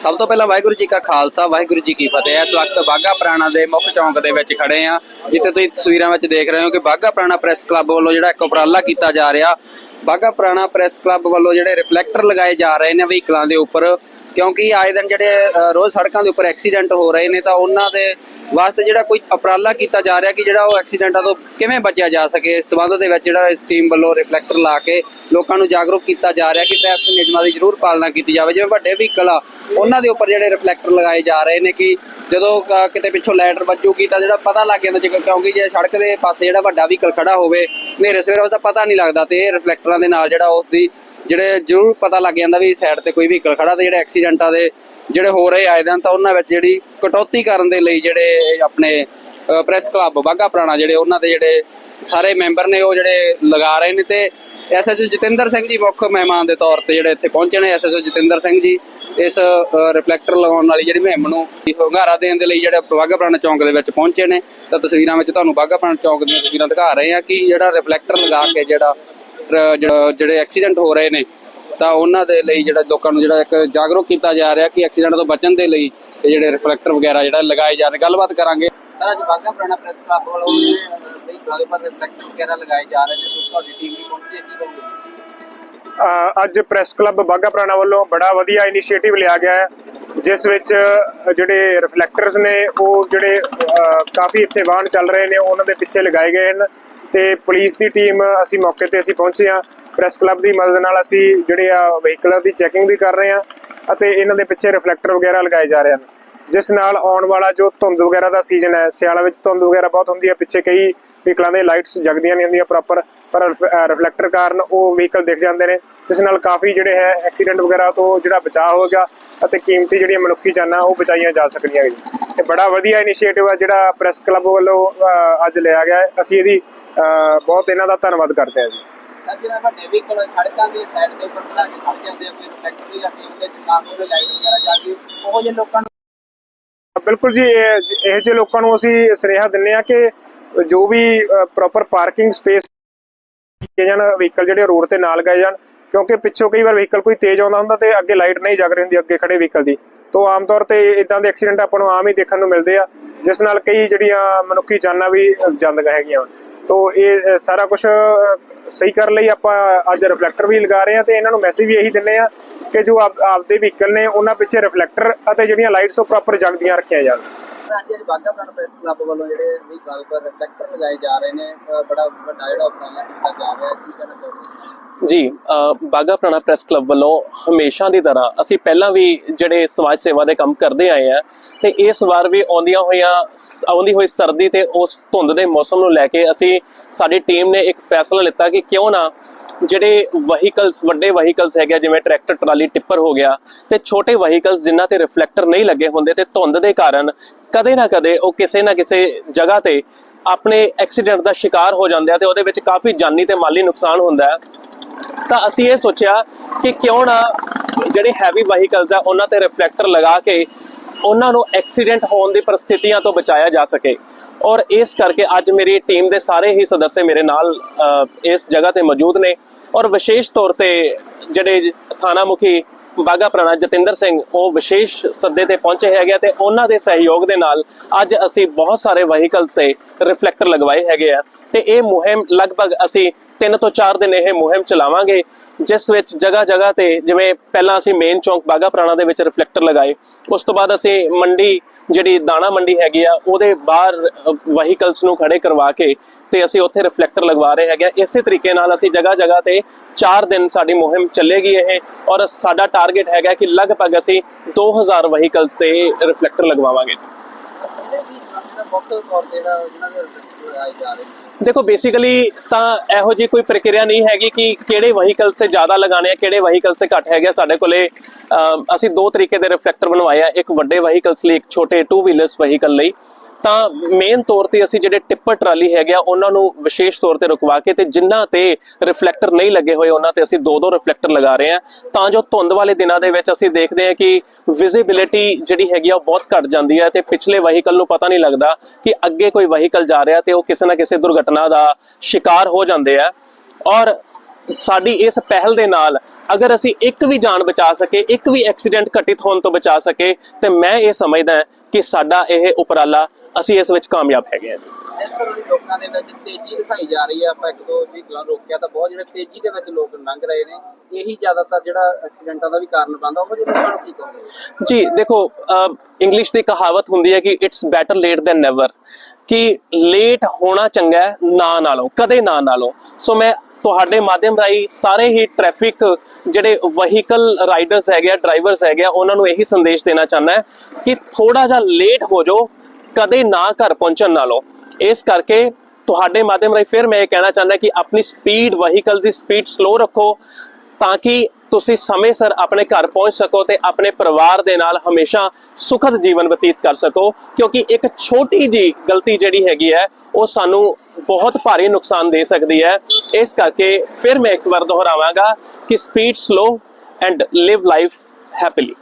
ਸਭ ਤੋਂ ਪਹਿਲਾਂ ਵਾਹਿਗੁਰੂ ਜੀ ਕਾ ਖਾਲਸਾ, ਵਾਹਿਗੁਰੂ ਜੀ ਕੀ ਫਤਿਹ। ਇਸ ਵਕਤ ਬਾਗਾ ਪੁਰਾਣਾ ਦੇ ਮੁੱਖ ਚੌਂਕ ਦੇ ਵਿੱਚ ਖੜੇ ਆ ਜਿੱਥੇ ਤੁਸੀਂ ਤਸਵੀਰਾਂ ਵਿੱਚ ਦੇਖ ਰਹੇ ਹੋ ਕਿ ਬਾਗਾ ਪੁਰਾਣਾ ਪ੍ਰੈਸ ਕਲੱਬ ਵੱਲੋਂ ਜਿਹੜਾ ਇੱਕ ਉਪਰਾਲਾ ਕੀਤਾ ਜਾ ਰਿਹਾ। ਬਾਗਾ ਪੁਰਾਣਾ ਪ੍ਰੈਸ ਕਲੱਬ ਵੱਲੋਂ ਜਿਹੜੇ ਰਿਫਲੈਕਟਰ ਲਗਾਏ ਜਾ ਰਹੇ ਨੇ ਵਹੀਕਲਾਂ ਦੇ ਉੱਪਰ। ਕਿਉਂਕਿ ਆਏ ਦਿਨ ਜਿਹੜੇ ਰੋਜ਼ ਸੜਕਾਂ ਦੇ ਉੱਪਰ ਐਕਸੀਡੈਂਟ ਹੋ ਰਹੇ ਨੇ ਤਾਂ ਉਹਨਾਂ ਦੇ ਵਾਸਤੇ ਜਿਹੜਾ ਕੋਈ ਉਪਰਾਲਾ ਕੀਤਾ ਜਾ ਰਿਹਾ ਕਿ ਜਿਹੜਾ ਉਹ ਐਕਸੀਡੈਂਟਾਂ ਤੋਂ ਕਿਵੇਂ ਬਚਿਆ ਜਾ ਸਕੇ? ਇਸ ਸੰਬੰਧ ਦੇ ਵਿੱਚ ਜਿਹੜਾ ਇਸ ਟੀਮ ਵੱਲੋਂ ਰਿਫਲੈਕਟਰ ਲਾ ਕੇ ਲੋਕਾਂ ਨੂੰ ਜਾਗਰੂਕ ਕੀਤਾ ਜਾ ਰਿਹਾ ਕਿ ਟ੍ਰੈਫਿਕ ਨਿਯਮਾਂ ਦੀ ਜ਼ਰੂਰ ਪਾਲਣਾ ਕੀਤੀ ਜਾਵੇ। ਜਿਵੇਂ ਵੱਡੇ ਵਹੀਕਲ ਆ, ਉਹਨਾਂ ਦੇ ਉੱਪਰ ਜਿਹੜੇ ਰਿਫਲੈਕਟਰ ਲਗਾਏ ਜਾ ਰਹੇ ਨੇ ਕਿ ਜਦੋਂ ਕਿਤੇ ਪਿੱਛੋਂ ਲਾਈਟਰ ਵੱਜੂਗੀ ਤਾਂ ਜਿਹੜਾ ਪਤਾ ਲੱਗ ਜਾਂਦਾ ਜੇ, ਕਿਉਂਕਿ ਜੇ ਸੜਕ ਦੇ ਪਾਸੇ ਜਿਹੜਾ ਵੱਡਾ ਵਹੀਕਲ ਖੜਾ ਹੋਵੇ, ਹਨੇਰੇ ਸਵੇਰੇ ਉਹਦਾ ਪਤਾ ਨਹੀਂ ਲੱਗਦਾ ਤੇ ਇਹ ਰਿਫਲੈਕਟਰਾਂ ਦੇ ਨਾਲ ਜਿਹੜਾ ਉਸ ਦੀ ਜਿਹੜੇ ਜ਼ਰੂਰ ਪਤਾ ਲੱਗ ਜਾਂਦਾ ਵੀ ਸਾਈਡ ਤੇ ਕੋਈ ਵਹੀਕਲ ਖੜਾ ਤੇ ਜਿਹੜੇ ਐਕਸੀਡੈਂਟਾਂ ਦੇ, ਜਿਹੜੇ ਹੋ ਰਹੇ ਆਏ ਦਿਨ, ਤਾਂ ਉਹਨਾਂ ਵਿੱਚ ਜਿਹੜੀ ਕਟੌਤੀ ਕਰਨ ਦੇ ਲਈ ਜਿਹੜੇ ਆਪਣੇ ਪ੍ਰੈਸ ਕਲੱਬ ਬਾਗਾ ਪੁਰਾਣਾ ਜਿਹੜੇ ਉਹਨਾਂ ਦੇ ਜਿਹੜੇ ਸਾਰੇ ਮੈਂਬਰ ਨੇ ਉਹ ਜਿਹੜੇ ਲਗਾ ਰਹੇ ਨੇ ਤੇ ਐਸਐਚਓ ਜਤਿੰਦਰ ਸਿੰਘ ਜੀ ਮੁੱਖ ਮਹਿਮਾਨ ਦੇ ਤੌਰ ਤੇ ਜਿਹੜੇ ਇੱਥੇ ਪਹੁੰਚੇ ਨੇ ਐਸਐਚਓ ਜਤਿੰਦਰ ਸਿੰਘ ਜੀ, ਇਸ ਰਿਫਲੈਕਟਰ ਲਗਾਉਣ ਵਾਲੀ ਜਿਹੜੀ ਮੁਹਿੰਮ ਨੂੰ ਹੁੰਗਾਰਾ ਦੇਣ ਦੇ ਲਈ ਜਿਹੜੇ ਬਾਗਾ ਪੁਰਾਣਾ ਚੌਂਕ ਦੇ ਵਿੱਚ ਪਹੁੰਚੇ ਨੇ, ਤਾਂ ਤਸਵੀਰਾਂ ਵਿੱਚ ਤੁਹਾਨੂੰ ਬਾਗਾ ਪੁਰਾਣਾ ਚੌਂਕ ਦੀਆਂ ਤਸਵੀਰਾਂ ਦਿਖਾ ਰਹੇ ਹਾਂ ਕਿ ਜਿਹੜਾ ਰਿਫਲੈਕਟਰ ਲਗਾ ਕੇ ਜਿਹੜਾ ਜਿਹੜਾ- ਜਿਹੜੇ ਐਕਸੀਡੈਂਟ ਹੋ ਰਹੇ ਨੇ ਤਾਂ ਉਹਨਾਂ ਦੇ ਲਈ ਜਿਹੜਾ ਲੋਕਾਂ ਨੂੰ ਜਿਹੜਾ ਇੱਕ ਜਾਗਰੂਕ ਕੀਤਾ ਜਾ ਰਿਹਾ ਕਿ ਐਕਸੀਡੈਂਟ ਤੋਂ ਬਚਣ ਦੇ ਲਈ ਇਹ ਜਿਹੜੇ ਰਿਫਲੈਕਟਰ ਵਗੈਰਾ ਜਿਹੜਾ ਲਗਾਏ ਜਾ ਰਹੇ ਗੱਲਬਾਤ ਕਰਾਂਗੇ। ਸਰ ਅੱਜ ਬਾਗਾ ਪੁਰਾਣਾ ਪ੍ਰੈਸ ਕਲੱਬ ਵੱਲੋਂ ਜਿਹੜੀ ਗਾਲੇ ਪਰ ਰਿਫਲੈਕਟਰ ਵਗੈਰਾ ਲਗਾਏ ਜਾ ਰਹੇ ਨੇ ਤੁਹਾਡੀ ਟੀਮ ਵੀ ਪਹੁੰਚੀ ਹੈ ਕੀ ਅੱਜ ਪ੍ਰੈਸ ਕਲੱਬ ਬਾਗਾ ਪੁਰਾਣਾ ਵੱਲੋਂ ਬੜਾ ਵਧੀਆ ਇਨੀਸ਼ੀਏਟਿਵ ਲਿਆ ਗਿਆ ਹੈ ਜਿਸ ਵਿੱਚ ਜਿਹੜੇ ਰਿਫਲੈਕਟਰਸ ਨੇ ਉਹ ਜਿਹੜੇ ਕਾਫੀ ਇੱਥੇ ਵਾਹਨ ਚੱਲ ਰਹੇ ਨੇ ਉਹਨਾਂ ਦੇ ਪਿੱਛੇ ਲਗਾਏ ਗਏ ਹਨ। ਤੇ ਪੁਲਿਸ ਦੀ ਟੀਮ ਅਸੀਂ ਮੌਕੇ ਤੇ ਅਸੀਂ ਪਹੁੰਚੇ ਹਾਂ। ਪ੍ਰੈਸ ਕਲੱਬ ਦੀ ਮਦਦ ਨਾਲ ਅਸੀਂ ਜਿਹੜੇ ਆ ਵਹੀਕਲਾਂ ਦੀ ਚੈਕਿੰਗ ਵੀ ਕਰ ਰਹੇ ਹਾਂ ਅਤੇ ਇਹਨਾਂ ਦੇ ਪਿੱਛੇ ਰਿਫਲੈਕਟਰ ਵਗੈਰਾ ਲਗਾਏ ਜਾ ਰਹੇ ਹਨ। ਜਿਸ ਨਾਲ ਆਉਣ ਵਾਲਾ ਜੋ ਧੁੰਦ ਵਗੈਰਾ ਦਾ ਸੀਜ਼ਨ ਹੈ, ਸਿਆਲਾਂ ਵਿੱਚ ਧੁੰਦ ਵਗੈਰਾ ਬਹੁਤ ਹੁੰਦੀ ਹੈ, ਪਿੱਛੇ ਕਈ ਵਹੀਕਲਾਂ ਦੇ ਲਾਈਟਸ ਜਗਦੀਆਂ ਨਹੀਂ ਹੁੰਦੀਆਂ ਪ੍ਰੋਪਰ ਪਰ ਰਿਫਲੈਕਟਰ ਕਾਰਨ ਉਹ ਵਹੀਕਲ ਦਿਖ ਜਾਂਦੇ ਨੇ। ਜਿਸ ਨਾਲ ਕਾਫੀ ਜਿਹੜੇ ਹੈ ਐਕਸੀਡੈਂਟ ਵਗੈਰਾ ਤੋਂ ਜਿਹੜਾ ਬਚਾਅ ਹੋਵੇਗਾ ਅਤੇ ਕੀਮਤੀ ਜਿਹੜੀਆਂ ਮਨੁੱਖੀ ਜਾਨਾਂ ਉਹ ਬਚਾਈਆਂ ਜਾ ਸਕਦੀਆਂ ਜੀ ਤੇ ਬੜਾ ਵਧੀਆ ਇਨੀਸ਼ੀਏਟਿਵ ਆ ਜਿਹੜਾ ਪ੍ਰੈਸ ਕਲੱਬ ਵੱਲੋਂ ਅੱਜ ਲਿਆ ਗਿਆ ਅਸੀਂ ਇਹਦੀ ਬਹੁਤ ਇਹਨਾਂ ਦਾ ਧੰਨਵਾਦ ਕਰਦੇ ਹਾਂ ਜੀ। ਸਰ ਜਿਵੇਂ ਵੱਡੇ ਵਹੀਕਲ ਸੜਕਾਂ ਦੇ ਸਾਈਡ ਦੇ ਉੱਪਰ ਖੜਾ ਕੇ ਖੜ ਜਾਂਦੇ ਆ ਕੋਈ ਰਿਫਲੈਕਟਰ ਵੀ ਲੱਗੇ ਹੁੰਦੇ ਜਿੰਨਾ ਕੋਲ ਲਾਈਟ ਵਗੈਰਾ ਜਾ ਕੇ ਉਹ ਜਿਹੇ ਲੋਕਾਂ ਨੂੰ ਬਿਲਕੁਲ ਜੀ ਇਹ ਜਿਹੇ ਲੋਕਾਂ ਨੂੰ ਅਸੀਂ ਸੁਨੇਹਾ ਦਿੰਨੇ ਆ ਕਿ ਜੋ ਵੀ ਪ੍ਰੋਪਰ ਪਾਰਕਿੰਗ ਸਪੇਸ ਕੀਤੇ ਜਾਣ ਵਹੀਕਲ ਜਿਹੜੇ ਰੋਡ ਤੇ ਨਾਲ ਗਏ ਜਾਣ ਕਿਉਂਕਿ ਪਿੱਛੋਂ ਕਈ ਵਾਰ ਵਹੀਕਲ ਕੋਈ ਤੇਜ਼ ਆਉਂਦਾ ਹੁੰਦਾ ਤੇ ਅੱਗੇ ਲਾਈਟ ਨਹੀਂ ਜਗ ਰਹੀ ਹੁੰਦੀ ਅੱਗੇ ਖੜੇ ਵਹੀਕਲ ਦੀ। ਤੋਂ ਆਮ ਤੌਰ ਤੇ ਇਦਾਂ ਦੇ ਐਕਸੀਡੈਂਟ ਆਪਾਂ ਨੂੰ ਆਮ ਹੀ ਦੇਖਣ ਨੂੰ ਮਿਲਦੇ ਆ ਜਿਸ ਨਾਲ ਕਈ ਜਿਹੜੀਆਂ ਮਨੁੱਖੀ ਜਾਨਾਂ ਵੀ ਜਾਂਦੀਆਂ ਹੈਗੀਆਂ। ਤੋਂ ਇਹ ਸਾਰਾ ਕੁਝ ਸਹੀ ਕਰਨ ਲਈ ਆਪਾਂ ਅੱਜ ਰਿਫਲੈਕਟਰ ਵੀ ਲਗਾ ਰਹੇ ਹਾਂ ਤੇ ਇਹਨਾਂ ਨੂੰ ਮੈਸੇਜ ਵੀ ਇਹੀ ਦਿੰਨੇ ਆ ਕਿ ਜੋ ਆਪ, ਆਪਦੇ ਵਹੀਕਲ ਨੇ, ਉਹਨਾਂ ਪਿੱਛੇ ਰਿਫਲੈਕਟਰ ਅਤੇ ਜਿਹੜੀਆਂ ਲਾਈਟਸ ਉਹ ਪ੍ਰੋਪਰ ਜਗਦੀਆਂ ਰੱਖੀਆਂ ਜਾਣ। ਅੱਜ ਅੱਜ ਬਾਗਾ ਪ੍ਰਾਣ ਪ੍ਰੈਸ ਕਲੱਬ ਵੱਲੋਂ ਜਿਹੜੇ ਵੀ ਗੱਲ ਪਰ ਰਿਫਲੈਕਟਰ ਲਗਾਏ ਜਾ ਰਹੇ ਨੇ ਬੜਾ ਵੱਡਾ ਜਿਹੜਾ ਉਪਰਾਲਾ ਕੀਤਾ ਜਾ ਰਿਹਾ ਕੀ ਕਹਿਣਾ ਚਾਹੁੰਦੇ ਜੀ ਅ, ਬਾਗਾ ਪੁਰਾਣਾ ਪ੍ਰੈਸ ਕਲੱਬ ਵੱਲੋਂ ਹਮੇਸ਼ਾ ਦੀ ਤਰ੍ਹਾਂ ਅਸੀਂ ਪਹਿਲਾਂ ਵੀ ਜਿਹੜੇ ਸਮਾਜ ਸੇਵਾ ਦੇ ਕੰਮ ਕਰਦੇ ਆਏ ਆ ਤੇ ਇਸ ਵਾਰ ਵੀ ਆਉਂਦੀਆਂ ਹੋਈਆਂ ਆਉਂਦੀ ਹੋਈ ਸਰਦੀ ਤੇ ਉਸ ਧੁੰਦ ਦੇ ਮੌਸਮ ਨੂੰ ਲੈ ਕੇ ਅਸੀਂ ਸਾਡੀ ਟੀਮ ਨੇ ਇੱਕ ਫੈਸਲਾ ਲਿੱਤਾ ਕਿ ਕਿਉਂ ਨਾ ਜਿਹੜੇ ਵਹੀਕਲਸ ਵੱਡੇ ਵਹੀਕਲਸ ਹੈਗੇ ਆ, ਜਿਵੇਂ ਟਰੈਕਟਰ ਟਰਾਲੀ ਟਿੱਪਰ ਹੋ ਗਿਆ ਤੇ ਛੋਟੇ ਵਹੀਕਲਸ ਜਿਨ੍ਹਾਂ ਤੇ ਰਿਫਲੈਕਟਰ ਨਹੀਂ ਲੱਗੇ ਹੁੰਦੇ ਤੇ ਧੁੰਦ ਦੇ ਕਾਰਨ ਕਦੇ ਨਾ ਕਦੇ ਉਹ ਕਿਸੇ ਨਾ ਕਿਸੇ ਜਗ੍ਹਾ ਤੇ ਆਪਣੇ ਐਕਸੀਡੈਂਟ ਦਾ ਸ਼ਿਕਾਰ ਹੋ ਜਾਂਦੇ ਆ ਤੇ ਉਹਦੇ ਵਿੱਚ ਕਾਫੀ ਜਾਨੀ ਤੇ ਮਾਲੀ ਨੁਕਸਾਨ ਹੁੰਦਾ ਹੈ। ਤਾਂ ਅਸੀਂ ਇਹ ਸੋਚਿਆ ਕਿ ਕਿਉਂ ਨਾ ਜਿਹੜੇ ਹੈਵੀ ਵਹੀਕਲਸ ਆ ਉਹਨਾਂ ਤੇ ਰਿਫਲੈਕਟਰ ਲਗਾ ਕੇ ਉਹਨਾਂ ਨੂੰ ਐਕਸੀਡੈਂਟ ਹੋਣ ਦੀ ਪਰਿਸਥਿਤੀਆਂ ਤੋਂ ਬਚਾਇਆ ਜਾ ਸਕੇ। ਔਰ ਇਸ ਕਰਕੇ ਅੱਜ ਮੇਰੀ ਟੀਮ ਦੇ ਸਾਰੇ ਹੀ ਸਦੱਸਿਆ ਮੇਰੇ ਨਾਲ ਇਸ ਜਗ੍ਹਾ ਤੇ ਮੌਜੂਦ ਨੇ। ਔਰ ਵਿਸ਼ੇਸ਼ ਤੌਰ ਤੇ ਜਿਹੜੇ ਥਾਣਾ ਮੁਖੀ ਬਾਗਾ ਪ੍ਰਾਣਾ ਜਤਿੰਦਰ ਸਿੰਘ, ਉਹ ਵਿਸ਼ੇਸ਼ ਸੱਦੇ ਤੇ ਪਹੁੰਚੇ ਹੈਗੇ ਆ ਤੇ ਉਹਨਾਂ ਦੇ ਸਹਿਯੋਗ ਦੇ ਨਾਲ ਅੱਜ ਅਸੀਂ ਬਹੁਤ ਸਾਰੇ ਵਹੀਕਲਸ ਤੇ ਰਿਫਲੈਕਟਰ ਲਗਵਾਏ ਹੈਗੇ ਆ। ਤੇ ਇਹ ਮੁਹਿੰਮ ਲਗਭਗ ਅਸੀਂ 3 ਤੋਂ 4 ਦਿਨ ਇਹ ਮੁਹਿੰਮ ਚਲਾਵਾਂਗੇ। ਜਿਸ ਵਿੱਚ ਜਗ੍ਹਾ ਜਗ੍ਹਾ ਤੇ ਜਿਵੇਂ ਪਹਿਲਾਂ ਅਸੀਂ ਮੇਨ ਚੌਂਕ ਬਾਗਾ ਪੁਰਾਣਾ ਦੇ ਵਿੱਚ ਰਿਫਲੈਕਟਰ ਲਗਾਏ, ਉਸ ਤੋਂ ਬਾਅਦ ਅਸੀਂ ਮੰਡੀ ਜਿਹੜੀ ਦਾਣਾ ਮੰਡੀ ਹੈਗੀ ਆ, ਉਹਦੇ ਬਾਹਰ ਵਹੀਕਲਸ ਨੂੰ ਖੜੇ ਕਰਵਾ ਕੇ ਤੇ ਅਸੀਂ ਉੱਥੇ ਰਿਫਲੈਕਟਰ ਲਗਵਾ ਰਹੇ ਹੈਗੇ ਆ। ਇਸੇ ਤਰੀਕੇ ਨਾਲ ਅਸੀਂ ਜਗ੍ਹਾ ਜਗ੍ਹਾ ਤੇ 4 ਦਿਨ ਸਾਡੀ ਮੁਹਿੰਮ ਚੱਲੇਗੀ ਇਹ, ਔਰ ਸਾਡਾ ਟਾਰਗੇਟ ਹੈਗਾ ਕਿ ਲਗਭਗ ਅਸੀਂ 2000 ਵਹੀਕਲਸ ਤੇ ਰਿਫਲੈਕਟਰ ਲਗਵਾਵਾਂਗੇ ਜਿਹੜੇ ਮੁੱਖ ਤੌਰ ਤੇ ਜਿਹੜਾ ਜਿਹਨਾਂ ਦੇ ਰਿਫਲੈਕਟਰ ਜਾ ਰਹੇ ਦੇਖੋ ਬੇਸਿਕਲੀ ਤਾਂ ਇਹੋ ਜੀ ਕੋਈ ਪ੍ਰਕਿਰਿਆ ਨਹੀਂ ਹੈਗੀ ਕਿ ਕਿਹੜੇ ਵਹੀਕਲ ਸੇ ਜ਼ਿਆਦਾ ਲਗਾਣੇ ਆ ਕਿਹੜੇ ਵਹੀਕਲ ਸੇ ਘੱਟ ਹੈਗੇ ਆ। ਸਾਡੇ ਕੋਲੇ ਅਮ, ਅਸੀਂ ਦੋ ਤਰੀਕੇ ਦੇ ਰਿਫਲੈਕਟਰ ਬਣਵਾਏ ਆ। ਇੱਕ ਵੱਡੇ ਵਹੀਕਲਸ ਲਈ ਇੱਕ ਛੋਟੇ ਟੂ ਵੀਲਰਸ ਵਹੀਕਲ ਲਈ। ਤਾਂ ਮੇਨ ਤੌਰ ਤੇ ਅਸੀਂ ਜਿਹੜੇ ਟਿੱਪਰ ਟਰਾਲੀ ਹੈਗੇ ਆ, ਉਹਨਾਂ ਨੂੰ ਵਿਸ਼ੇਸ਼ ਤੌਰ ਤੇ ਰੁਕਵਾ ਕੇ ਤੇ ਜਿਨ੍ਹਾਂ ਤੇ ਰਿਫਲੈਕਟਰ ਨਹੀਂ ਲੱਗੇ ਹੋਏ, ਉਹਨਾਂ ਤੇ ਅਸੀਂ ਦੋ ਦੋ ਰਿਫਲੈਕਟਰ ਲਗਾ ਰਹੇ ਆ ਤਾਂ ਜੋ ਧੁੰਦ ਵਾਲੇ ਦਿਨਾਂ ਦੇ ਵਿੱਚ ਅਸੀਂ ਦੇਖਦੇ ਹਾਂ ਕਿ ਵਿਜ਼ਿਬਿਲਿਟੀ ਜਿਹੜੀ ਹੈਗੀ ਆ, ਉਹ ਬਹੁਤ ਘਟ ਜਾਂਦੀ ਹੈ ਤੇ ਪਿਛਲੇ ਵਹੀਕਲ ਨੂੰ ਪਤਾ ਨਹੀਂ ਲੱਗਦਾ ਕਿ ਅੱਗੇ ਕੋਈ ਵਹੀਕਲ ਜਾ ਰਿਹਾ ਤੇ ਉਹ ਕਿਸੇ ਨਾ ਕਿਸੇ ਦੁਰਘਟਨਾ ਦਾ ਸ਼ਿਕਾਰ ਹੋ ਜਾਂਦੇ ਆ। ਔਰ ਸਾਡੀ ਇਸ ਪਹਿਲ ਦੇ ਨਾਲ ਅਗਰ ਅਸੀਂ ਇੱਕ ਵੀ ਜਾਨ ਬਚਾ ਸਕੇ, ਇੱਕ ਵੀ ਐਕਸੀਡੈਂਟ ਘਟਿਤ ਹੋਣ ਤੋਂ ਬਚਾ ਸਕੇ, ਤੇ ਮੈਂ ਇਹ ਸਮਝਦਾ ਕਿ ਸਾਡਾ ਇਹ ਉਪਰਾਲਾ ਅਸੀਂ ਇਸ ਵਿੱਚ ਕਾਮਯਾਬ ਹੈਗੇ ਹਾਂ ਜੀ। ਇਸ ਤਰ੍ਹਾਂ ਦੀ ਲੋਕਾਂ ਦੇ ਵਿੱਚ ਤੇਜ਼ੀ ਦਿਖਾਈ ਜਾ ਰਹੀ ਹੈ ਆਪਾਂ ਇੱਕ ਦੋ ਵਹੀਕਲਾਂ ਰੋਕਿਆ ਤਾਂ ਬਹੁਤ ਜਿਹੜੇ ਤੇਜ਼ੀ ਦੇ ਵਿੱਚ ਲੋਕ ਲੰਘ ਰਹੇ ਨੇ ਇਹੀ ਜ਼ਿਆਦਾਤਰ ਜਿਹੜਾ ਐਕਸੀਡੈਂਟਾਂ ਦਾ ਵੀ ਕਾਰਨ ਬਣਦਾ ਉਹ ਜਿਹੜੇ ਲੋਕਾਂ ਨੂੰ ਕੀ ਕਹੋਗੇ? ਜੀ ਦੇਖੋ ਇੰਗਲਿਸ਼ ਦੀ ਕਹਾਵਤ ਹੁੰਦੀ ਹੈ ਕਿ it's better late than never ਕਿ ਲੇਟ ਹੋਣਾ ਚੰਗਾ ਹੈ ਨਾ ਨਾਲੋਂ ਕਦੇ ਨਾ ਨਾਲੋਂ। ਸੋ ਮੈਂ ਤੁਹਾਡੇ ਮਾਧਿਅਮ ਰਾਹੀਂ ਸਾਰੇ ਹੀ ਟ੍ਰੈਫਿਕ ਜਿਹੜੇ ਵਹੀਕਲ ਰਾਈਡਰਸ ਹੈਗੇ ਆ ਡਰਾਈਵਰਸ ਹੈਗੇ ਆ, ਉਹਨਾਂ ਨੂੰ ਇਹੀ ਸੰਦੇਸ਼ ਦੇਣਾ ਚਾਹੁੰਦਾ ਹੈ ਕਿ ਥੋੜਾ ਜਿਹਾ ਲੇਟ ਹੋ ਜਾਓ, ਕਦੇ ਨਾ ਘਰ ਪਹੁੰਚਣ ਨਾਲੋਂ। ਇਸ ਕਰਕੇ ਤੁਹਾਡੇ ਮਾਧਿਅਮ ਰਾਹੀਂ ਫਿਰ ਮੈਂ ਇਹ ਕਹਿਣਾ ਚਾਹੁੰਦਾ ਕਿ ਆਪਣੀ ਸਪੀਡ ਵਹੀਕਲ ਦੀ ਸਪੀਡ ਸਲੋ ਰੱਖੋ ਤਾਂ ਕਿ ਤੁਸੀਂ ਸਮੇਂ ਸਿਰ ਆਪਣੇ ਘਰ ਪਹੁੰਚ ਸਕੋ ਤੇ ਆਪਣੇ ਪਰਿਵਾਰ ਦੇ ਨਾਲ ਹਮੇਸ਼ਾ ਸੁਖਦ ਜੀਵਨ ਬਤੀਤ ਕਰ ਸਕੋ, ਕਿਉਂਕਿ ਇੱਕ ਛੋਟੀ ਜੀ ਗਲਤੀ ਜਿਹੜੀ ਹੈਗੀ ਹੈ, ਉਹ ਸਾਨੂੰ ਬਹੁਤ ਭਾਰੀ ਨੁਕਸਾਨ ਦੇ ਸਕਦੀ ਹੈ। ਇਸ ਕਰਕੇ ਫਿਰ ਮੈਂ ਇੱਕ ਵਾਰ ਦੁਹਰਾਵਾਂਗਾ ਕਿ speed slow and live life happily